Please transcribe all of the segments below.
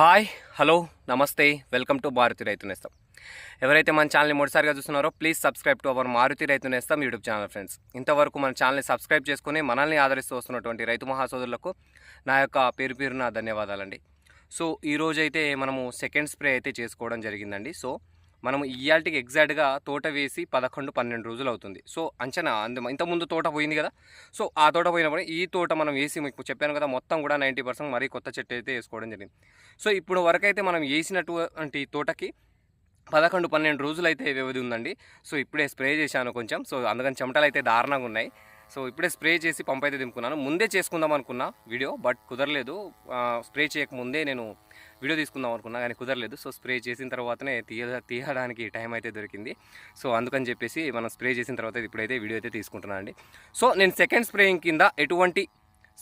Hi hello నమస్తే welcome to Maruti రైతు నేస్తం. ఎవరైతే మన ఛానల్ని మొదటిసారిగా చూస్తున్నారో please subscribe to our Maruthi రైతు నేస్తం యూట్యూబ్ ఛానల్ ఫ్రెండ్స్. ఇంతవరకు మన ఛానల్ని సబ్స్క్రైబ్ చేసుకుని మనల్ని ఆదరిస్తూ వస్తున్నటువంటి రైతు మహాసోదరులకు నా యొక్క పేరు పేరున ధన్యవాదాలండి. సో ఈరోజైతే మనము సెకండ్ స్ప్రే అయితే చేసుకోవడం జరిగిందండి. సో మనం ఇయాల్టికి ఎగ్జాక్ట్గా తోట వేసి పదకొండు పన్నెండు రోజులు అవుతుంది సో అంచనా అందు ఇంతకుముందు తోట పోయింది కదా? సో ఆ తోట పోయినప్పుడు ఈ తోట మనం వేసి మీకు చెప్పాను కదా మొత్తం కూడా నైంటీ పర్సెంట్ మరీ కొత్త చెట్టు అయితే వేసుకోవడం జరిగింది. సో ఇప్పుడు వరకు అయితే మనం వేసినటువంటి తోటకి పదకొండు పన్నెండు రోజులు అయితే వ్యవధి ఉందండి. సో ఇప్పుడే స్ప్రే చేశాను కొంచెం. సో అందుకని చెమటలు అయితే దారుణంగా ఉన్నాయి. సో ఇప్పుడే స్ప్రే చేసి పంప్ అయితే దింపుకున్నాను. ముందే చేసుకుందాం అనుకున్నా వీడియో బట్ కుదరలేదు. స్ప్రే చేయక ముందే నేను వీడియో తీసుకుందాం అనుకున్నా కానీ కుదరలేదు. సో స్ప్రే చేసిన తర్వాతనే తీయ తీయడానికి టైం అయితే దొరికింది. సో అందుకని చెప్పేసి మనం స్ప్రే చేసిన తర్వాత ఇప్పుడైతే వీడియో అయితే తీసుకుంటున్నాను అండి. సో నేను సెకండ్ స్ప్రేయింగ్ కింద ఎటువంటి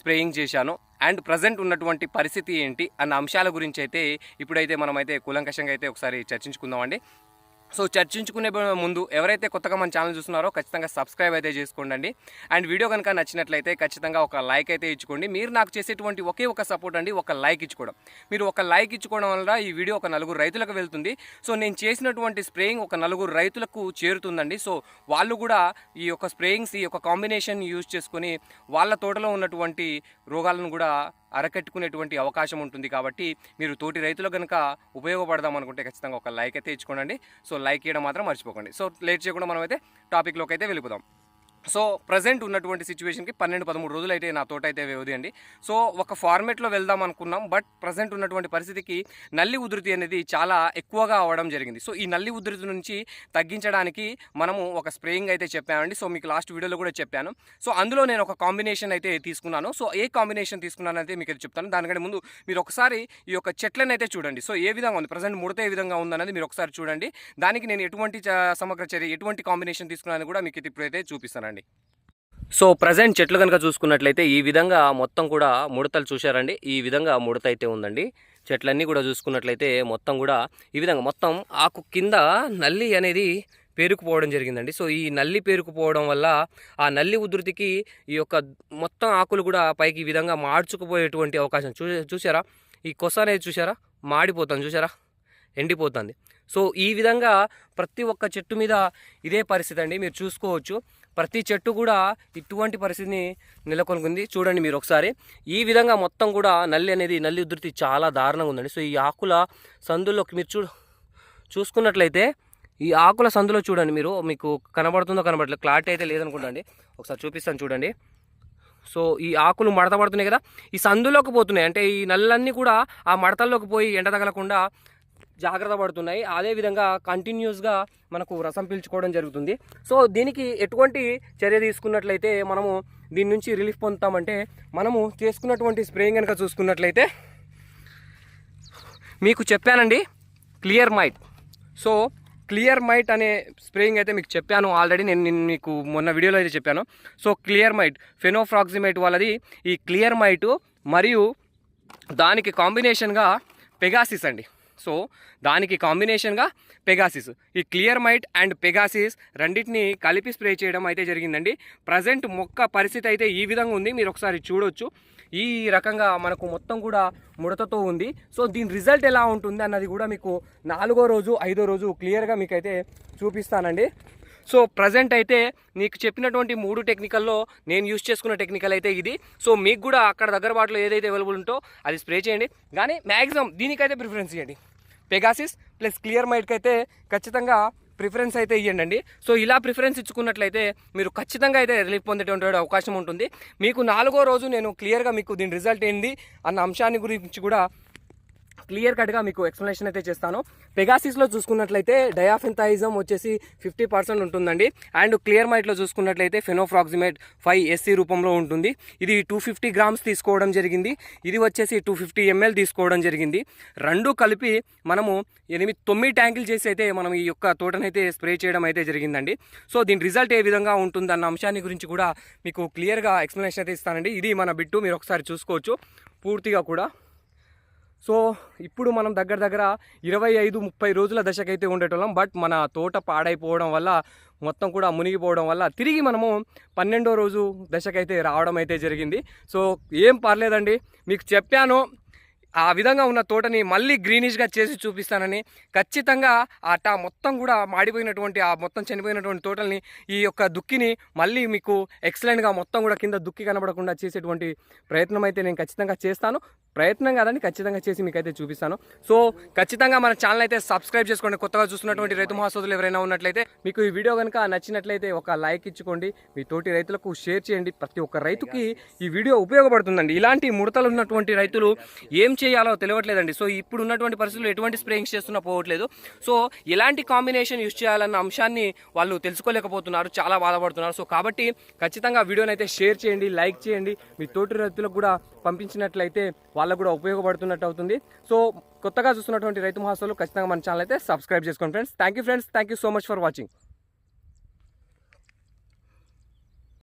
స్ప్రేయింగ్ చేశాను? అండ్ ప్రజెంట్ ఉన్నటువంటి పరిస్థితి ఏంటి? అన్న అంశాల గురించి అయితే ఇప్పుడైతే మనమైతే కూలంకషంగా అయితే ఒకసారి చర్చించుకుందామండి సో చర్చించుకునే ముందు ఎవరైతే కొత్తగా మన ఛానల్ చూస్తున్నారో ఖచ్చితంగా సబ్స్క్రైబ్ అయితే చేసుకోండి అండ్ వీడియో కనుక నచ్చినట్లయితే ఖచ్చితంగా ఒక లైక్ అయితే ఇచ్చుకోండి. మీరు నాకు చేసేటువంటి ఒకే ఒక సపోర్ట్ అండి ఒక లైక్ ఇచ్చుకోవడం. మీరు ఒక లైక్ ఇచ్చుకోవడం వల్ల ఈ వీడియో ఒక నలుగురు రైతులకు వెళ్తుంది. సో నేను చేసినటువంటి స్ప్రేయింగ్ ఒక నలుగురు రైతులకు చేరుతుందండి. సో వాళ్ళు కూడా ఈ యొక్క స్ప్రేయింగ్స్ ఈ యొక్క కాంబినేషన్ యూజ్ చేసుకొని వాళ్ళ తోటలో ఉన్నటువంటి రోగాలను కూడా అరకట్టుకునేటువంటి అవకాశం ఉంటుంది కాబట్టి మీరు తోటి రైతులు కనుక ఉపయోగపడదాం అనుకుంటే ఖచ్చితంగా ఒక లైక్ అయితే ఇచ్చుకోండి. సో లైక్ చేయడం మాత్రం మర్చిపోకండి. సో లేట్ చేయకుండా మనం అయితే టాపిక్లోకి అయితే వెళ్ళిపోదాం. సో ప్రజెంట్ ఉన్నటువంటి సిచ్యువేషన్కి పన్నెండు పదమూడు రోజులు అయితే నా తోట అయితే వ్యవధి అండి. సో ఒక ఫార్మేట్లో వెళ్దాం అనుకున్నాం బట్ ప్రజెంట్ ఉన్నటువంటి పరిస్థితికి నల్లి ఉధృతి అనేది చాలా ఎక్కువగా అవ్వడం జరిగింది. సో ఈ నల్లి ఉధృతి నుంచి తగ్గించడానికి మనము ఒక స్ప్రేయింగ్ అయితే చెప్పామండి. సో మీకు లాస్ట్ వీడియోలో కూడా చెప్పాను. సో అందులో నేను ఒక కాంబినేషన్ అయితే తీసుకున్నాను. సో ఏ కాంబినేషన్ తీసుకున్నాను అయితే మీకు అయితే చెప్తాను. దానికంటే ముందు మీరు ఒకసారి ఈ యొక్క చెట్లను అయితే చూడండి. సో ఏ విధంగా ఉంది? ప్రజెంట్ ముడత ఏ విధంగా ఉందనేది మీరు ఒకసారి చూడండి. దానికి నేను ఎటువంటి సమగ్ర చర్య ఎటువంటి కాంబినేషన్ తీసుకున్నాను కూడా మీకు ఇప్పుడైతే చూపిస్తానండి. సో ప్రజెంట్ చెట్లు కనుక చూసుకున్నట్లయితే ఈ విధంగా మొత్తం కూడా ముడతలు చూశారండి. ఈ విధంగా ముడత అయితే ఉందండి. చెట్లన్నీ కూడా చూసుకున్నట్లయితే మొత్తం కూడా ఈ విధంగా మొత్తం ఆకు కింద నల్లి అనేది పేరుకుపోవడం జరిగిందండి. సో ఈ నల్లి పేరుకుపోవడం వల్ల ఆ నల్లి ఉధృతికి ఈ యొక్క మొత్తం ఆకులు కూడా పైకి ఈ విధంగా మార్చుకుపోయేటువంటి అవకాశం చూ చూసారా ఈ కొస అనేది చూసారా మాడిపోతుంది చూసారా ఎండిపోతుంది. సో ఈ విధంగా ప్రతి ఒక్క చెట్టు మీద ఇదే పరిస్థితి అండి. మీరు చూసుకోవచ్చు. ప్రతి చెట్టు కూడా ఇటువంటి పరిస్థితిని నెలకొనుకుంది చూడండి మీరు ఒకసారి. ఈ విధంగా మొత్తం కూడా నల్లి అనేది నల్లి ఉధృతి చాలా దారుణంగా ఉందండి. సో ఈ ఆకుల సందుల్లోకి మీరు చూ చూసుకున్నట్లయితే ఈ ఆకుల సందులో చూడండి మీరు. మీకు కనబడుతుందో కనబడలేదు క్లారిటీ అయితే లేదనుకుంటండి. ఒకసారి చూపిస్తాను చూడండి. సో ఈ ఆకులు మడత పడుతున్నాయి కదా. ఈ సందులోకి పోతున్నాయి. అంటే ఈ నల్లన్నీ కూడా ఆ మడతల్లోకి పోయి ఎండ తగలకుండా జాగ్రత్త పడుతున్నాయి. అదేవిధంగా కంటిన్యూస్గా మనకు రసం పీల్చుకోవడం జరుగుతుంది. సో దీనికి ఎటువంటి చర్య తీసుకున్నట్లయితే మనము దీని నుంచి రిలీఫ్ పొందుతామంటే మనము చేసుకున్నటువంటి స్ప్రేయింగ్ కనుక చూసుకున్నట్లయితే మీకు చెప్పానండి clear mite so clear mite అనే స్ప్రేయింగ్ అయితే మీకు చెప్పాను ఆల్రెడీ నేను మీకు మొన్న వీడియోలో అయితే చెప్పాను. సో క్లియర్ మైట్ ఫెనోఫ్రాక్సిమైట్ వాళ్ళది ఈ క్లియర్ మైటు మరియు దానికి కాంబినేషన్గా పెగాసిస్ అండి. సో దానికి కాంబినేషన్గా పెగాసిస్. ఈ క్లియర్ మైట్ అండ్ పెగాసిస్ రెండింటిని కలిపి స్ప్రే చేయడం అయితే జరిగిందండి. ప్రజెంట్ మొక్క పరిస్థితి అయితే ఈ విధంగా ఉంది. మీరు ఒకసారి చూడొచ్చు. ఈ రకంగా మనకు మొత్తం కూడా ముడతతో ఉంది. సో దీని రిజల్ట్ ఎలా ఉంటుంది అన్నది కూడా మీకు నాలుగో రోజు ఐదో రోజు క్లియర్గా మీకైతే చూపిస్తానండి. సో ప్రజెంట్ అయితే నీకు చెప్పినటువంటి మూడు టెక్నికల్లో నేను యూస్ చేసుకున్న టెక్నికల్ అయితే ఇది. సో మీకు కూడా అక్కడ దగ్గర బాటలో ఏదైతే అవైలబుల్ ఉంటో అది స్ప్రే చేయండి. కానీ మ్యాక్సిమం దీనికైతే ప్రిఫరెన్స్ ఇవ్వండి పెగాసిస్ ప్లస్ క్లియర్ మైట్కి అయితే ఖచ్చితంగా ప్రిఫరెన్స్ అయితే ఇవ్వండి సో ఇలా ప్రిఫరెన్స్ ఇచ్చుకున్నట్లయితే మీరు ఖచ్చితంగా అయితే రిలీఫ్ పొందేటువంటి అవకాశం ఉంటుంది. మీకు నాలుగో రోజు నేను క్లియర్గా మీకు దీని రిజల్ట్ ఏంది అన్న అంశాన్ని గురించి కూడా క్లియర్ కట్గా మీకు ఎక్స్ప్లెనేషన్ అయితే చేస్తాను. పెగాసిస్లో చూసుకున్నట్లయితే డయాఫెంథైజం వచ్చేసి ఫిఫ్టీ పర్సెంట్ ఉంటుందండి. అండ్ క్లియర్ మైట్లో చూసుకున్నట్లయితే ఫెనోఫ్రాక్సిమేట్ ఫైవ్ ఎస్సీ రూపంలో ఉంటుంది. ఇది టూ ఫిఫ్టీ గ్రామ్స్ తీసుకోవడం జరిగింది. ఇది వచ్చేసి టూ ఫిఫ్టీ ఎంఎల్ తీసుకోవడం జరిగింది. రెండు కలిపి మనము ఎనిమిది తొమ్మిది ట్యాంకులు చేసి అయితే మనం ఈ యొక్క తోటనైతే స్ప్రే చేయడం అయితే జరిగిందండి. సో దీని రిజల్ట్ ఏ విధంగా ఉంటుంది అన్న అంశాన్ని గురించి కూడా మీకు క్లియర్గా ఎక్స్ప్లెనేషన్ అయితే ఇస్తానండి. ఇది మన బిట్టు మీరు ఒకసారి చూసుకోవచ్చు. పూర్తిగా కూడా సో ఇప్పుడు మనం దగ్గర దగ్గర ఇరవై ఐదు ముప్పై రోజుల దశకైతే ఉండేటోళ్ళం. బట్ మన తోట పాడైపోవడం వల్ల మొత్తం కూడా మునిగిపోవడం వల్ల తిరిగి మనము పన్నెండో రోజు దశకైతే రావడం అయితే జరిగింది. సో ఏం పర్లేదండి. మీకు చెప్పాను ఆ విధంగా ఉన్న తోటని మళ్ళీ గ్రీనిష్గా చేసి చూపిస్తానని ఖచ్చితంగా ఆ మొత్తం కూడా మాడిపోయినటువంటి ఆ మొత్తం చనిపోయినటువంటి తోటల్ని ఈ యొక్క దుక్కిని మళ్ళీ మీకు ఎక్సలెంట్గా మొత్తం కూడా కింద దుక్కి కనబడకుండా చేసేటువంటి ప్రయత్నం అయితే నేను ఖచ్చితంగా చేస్తాను. ప్రయత్నం కాదని ఖచ్చితంగా చేసి మీకైతే చూపిస్తాను. సో ఖచ్చితంగా మన ఛానల్ అయితే సబ్స్క్రైబ్ చేసుకోండి. కొత్తగా చూస్తున్నటువంటి రైతు మహాసోదులు ఎవరైనా ఉన్నట్లయితే మీకు ఈ వీడియో కనుక నచ్చినట్లయితే ఒక లైక్ ఇచ్చుకోండి. మీ తోటి రైతులకు షేర్ చేయండి. ప్రతి ఒక్క రైతుకి ఈ వీడియో ఉపయోగపడుతుందండి. ఇలాంటి ముడతలు ఉన్నటువంటి రైతులు ఏం చేయాలో తెలియట్లేదండి. సో ఇప్పుడు ఉన్నటువంటి పరిస్థితుల్లో ఎటువంటి స్ప్రేయింగ్స్ చేస్తున్నా పోవట్లేదు. సో ఎలాంటి కాంబినేషన్ యూస్ చేయాలన్న అంశాన్ని వాళ్ళు తెలుసుకోలేకపోతున్నారు చాలా బాధపడుతున్నారు. సో కాబట్టి ఖచ్చితంగా వీడియోని అయితే షేర్ చేయండి లైక్ చేయండి. మీ తోటి రైతులకు కూడా పంపించినట్లయితే వాళ్ళకు కూడా ఉపయోగపడుతున్నట్టు అవుతుంది. సో కొత్తగా చూస్తున్నటువంటి రైతు మహాసోలు ఖచ్చితంగా మన ఛానల్ అయితే సబ్స్క్రైబ్ చేసుకోండి friends. Thank you friends. Thank you so much for watching.